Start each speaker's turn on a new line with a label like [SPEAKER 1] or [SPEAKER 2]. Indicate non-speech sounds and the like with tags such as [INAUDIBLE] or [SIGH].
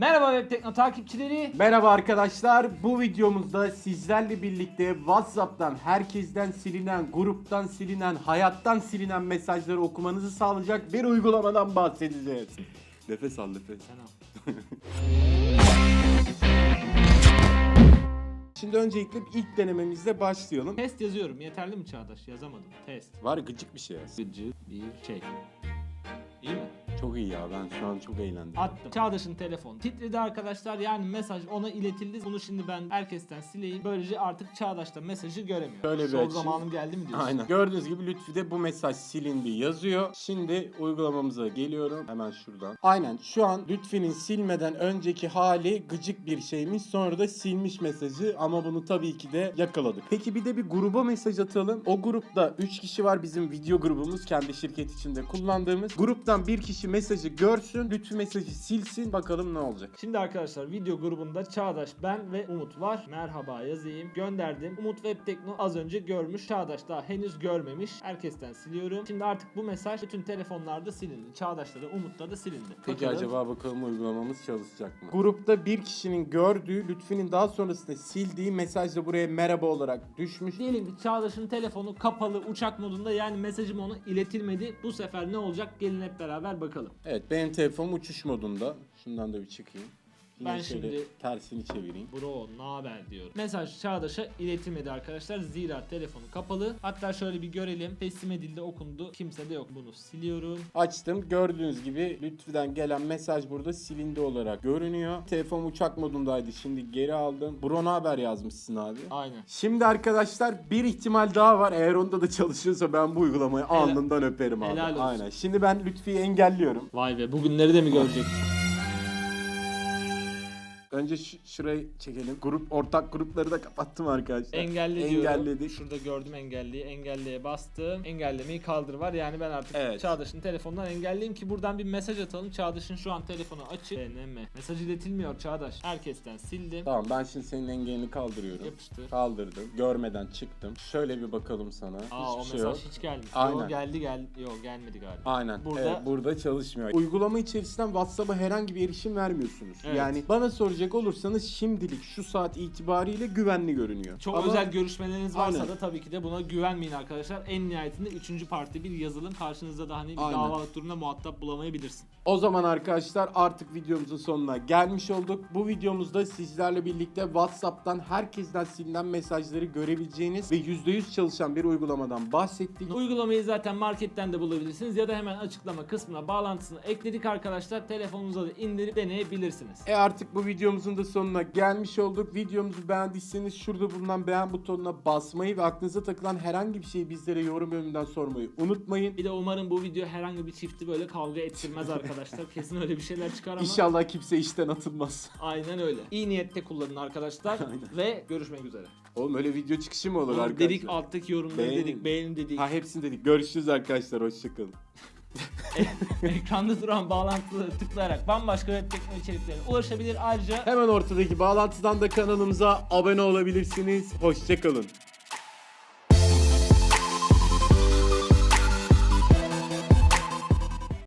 [SPEAKER 1] Merhaba Web Tekno takipçileri.
[SPEAKER 2] Merhaba arkadaşlar. Bu videomuzda sizlerle birlikte WhatsApp'tan herkesten silinen, gruptan silinen, hayattan silinen mesajları okumanızı sağlayacak bir uygulamadan bahsedeceğiz. Nefes al nefes.
[SPEAKER 1] Sen al. [LAUGHS]
[SPEAKER 2] Şimdi öncelikle ilk denememizle başlayalım.
[SPEAKER 1] Test yazıyorum. Yeterli mi Çağdaş? Yazamadım. Test.
[SPEAKER 2] Var gıcık bir şey yaz.
[SPEAKER 1] Gıcı bir şey.
[SPEAKER 2] Çok iyi ya ben şu an çok eğlendim.
[SPEAKER 1] Attım. Çağdaş'ın telefonu titredi arkadaşlar. Yani mesaj ona iletildi. Bunu şimdi ben herkesten sileyim. Böylece artık Çağdaş da mesajı göremiyor.
[SPEAKER 2] Şöyle bir
[SPEAKER 1] Son
[SPEAKER 2] açayım.
[SPEAKER 1] zamanım geldi mi diyorsun?
[SPEAKER 2] Aynen. Gördüğünüz gibi Lütfi de bu mesaj silindi yazıyor. Şimdi uygulamamıza geliyorum. Hemen şuradan. Aynen şu an Lütfi'nin silmeden önceki hali gıcık bir şeymiş. Sonra da silmiş mesajı ama bunu tabii ki de yakaladık. Peki bir de bir gruba mesaj atalım. O grupta 3 kişi var bizim video grubumuz. Kendi şirket içinde kullandığımız. Gruptan bir kişi mesajı görsün. Lütfi mesajı silsin. Bakalım ne olacak.
[SPEAKER 1] Şimdi arkadaşlar video grubunda Çağdaş, ben ve Umut var. Merhaba yazayım. Gönderdim. Umut Web Tekno az önce görmüş. Çağdaş daha henüz görmemiş. Herkesten siliyorum. Şimdi artık bu mesaj bütün telefonlarda silindi. Çağdaş'ta da Umut'ta da silindi.
[SPEAKER 2] Peki
[SPEAKER 1] Bakalım.
[SPEAKER 2] acaba bakalım uygulamamız çalışacak mı? Grupta bir kişinin gördüğü, Lütfi'nin daha sonrasında sildiği mesaj da buraya merhaba olarak düşmüş.
[SPEAKER 1] Diyelim ki Çağdaş'ın telefonu kapalı uçak modunda yani mesajım ona iletilmedi. Bu sefer ne olacak? Gelin hep beraber bakalım.
[SPEAKER 2] Evet benim telefonum uçuş modunda. Şundan da bir çıkayım.
[SPEAKER 1] Ben
[SPEAKER 2] şöyle
[SPEAKER 1] şimdi-
[SPEAKER 2] tersini çevireyim.
[SPEAKER 1] Bro ne haber diyorum. Mesaj Çağdaş'a iletilmedi arkadaşlar. Zira telefonu kapalı. Hatta şöyle bir görelim. Teslim edildi okundu. Kimse de yok. Bunu siliyorum.
[SPEAKER 2] Açtım. Gördüğünüz gibi Lütfü'den gelen mesaj burada silindi olarak görünüyor. Telefon uçak modundaydı. Şimdi geri aldım. Bro ne haber yazmışsın abi.
[SPEAKER 1] Aynen.
[SPEAKER 2] Şimdi arkadaşlar bir ihtimal daha var. Eğer onda da çalışıyorsa ben bu uygulamayı
[SPEAKER 1] Helal-
[SPEAKER 2] alnından öperim abi.
[SPEAKER 1] Helal olsun.
[SPEAKER 2] Aynen. Şimdi ben Lütfü'yü engelliyorum.
[SPEAKER 1] Vay be bugünleri de mi görecek?
[SPEAKER 2] Önce şu- şurayı çekelim. Grup ortak grupları da kapattım arkadaşlar.
[SPEAKER 1] Engelle diyorum.
[SPEAKER 2] Engelledik.
[SPEAKER 1] Şurada gördüm engelliyi. Engelleye bastım. Engellemeyi kaldır var. Yani ben artık
[SPEAKER 2] Evet.
[SPEAKER 1] Çağdaş'ın telefonundan engelleyeyim ki buradan bir mesaj atalım. Çağdaş'ın şu an telefonu açık. Deneme. Mesaj iletilmiyor Çağdaş. Herkesten sildim.
[SPEAKER 2] Tamam ben şimdi senin engelini kaldırıyorum.
[SPEAKER 1] Yapıştır.
[SPEAKER 2] Kaldırdım. Görmeden çıktım. Şöyle bir bakalım sana.
[SPEAKER 1] Aa o
[SPEAKER 2] Hiçbir şey
[SPEAKER 1] mesaj
[SPEAKER 2] yok.
[SPEAKER 1] hiç.
[SPEAKER 2] Aynen.
[SPEAKER 1] Yo, geldi gel. Yok gelmedi galiba.
[SPEAKER 2] Aynen.
[SPEAKER 1] Burada-
[SPEAKER 2] Burada burada çalışmıyor. Uygulama içerisinden WhatsApp'a herhangi bir erişim vermiyorsunuz.
[SPEAKER 1] Evet.
[SPEAKER 2] Yani bana soracak olursanız şimdilik şu saat itibariyle güvenli görünüyor.
[SPEAKER 1] Çok
[SPEAKER 2] Ama
[SPEAKER 1] özel görüşmeleriniz varsa
[SPEAKER 2] Aynen.
[SPEAKER 1] da tabii ki de buna güvenmeyin arkadaşlar. En nihayetinde üçüncü parti bir yazılım karşınızda da hani bir
[SPEAKER 2] Aynen.
[SPEAKER 1] davalık durumda muhatap bulamayabilirsin.
[SPEAKER 2] o zaman arkadaşlar artık videomuzun sonuna gelmiş olduk. Bu videomuzda sizlerle birlikte WhatsApp'tan herkesten silinen mesajları görebileceğiniz ve %100 çalışan bir uygulamadan bahsettik.
[SPEAKER 1] Uygulamayı zaten marketten de bulabilirsiniz ya da hemen açıklama kısmına bağlantısını ekledik arkadaşlar. Telefonunuza da indirip deneyebilirsiniz.
[SPEAKER 2] E artık bu videomuzun da sonuna gelmiş olduk. Videomuzu beğendiyseniz şurada bulunan beğen butonuna basmayı ve aklınıza takılan herhangi bir şeyi bizlere yorum bölümünden sormayı unutmayın.
[SPEAKER 1] Bir de umarım bu video herhangi bir çifti böyle kavga ettirmez arkadaşlar. [LAUGHS] Kesin öyle bir şeyler çıkar ama.
[SPEAKER 2] İnşallah kimse işten atılmaz.
[SPEAKER 1] Aynen öyle. İyi niyette kullanın arkadaşlar [LAUGHS] ve görüşmek üzere.
[SPEAKER 2] Oğlum öyle video çıkışı mı olur
[SPEAKER 1] Oğlum
[SPEAKER 2] arkadaşlar?
[SPEAKER 1] dedik alttaki yorumları
[SPEAKER 2] Beğenin.
[SPEAKER 1] dedik, beğenin dedik.
[SPEAKER 2] Ha hepsini dedik. Görüşürüz arkadaşlar. Hoşçakalın. [LAUGHS]
[SPEAKER 1] Ekranda duran bağlantıları tıklayarak bambaşka web teknoloji içeriklerine ulaşabilir. Ayrıca
[SPEAKER 2] Hemen ortadaki bağlantıdan da kanalımıza abone olabilirsiniz. Hoşçakalın.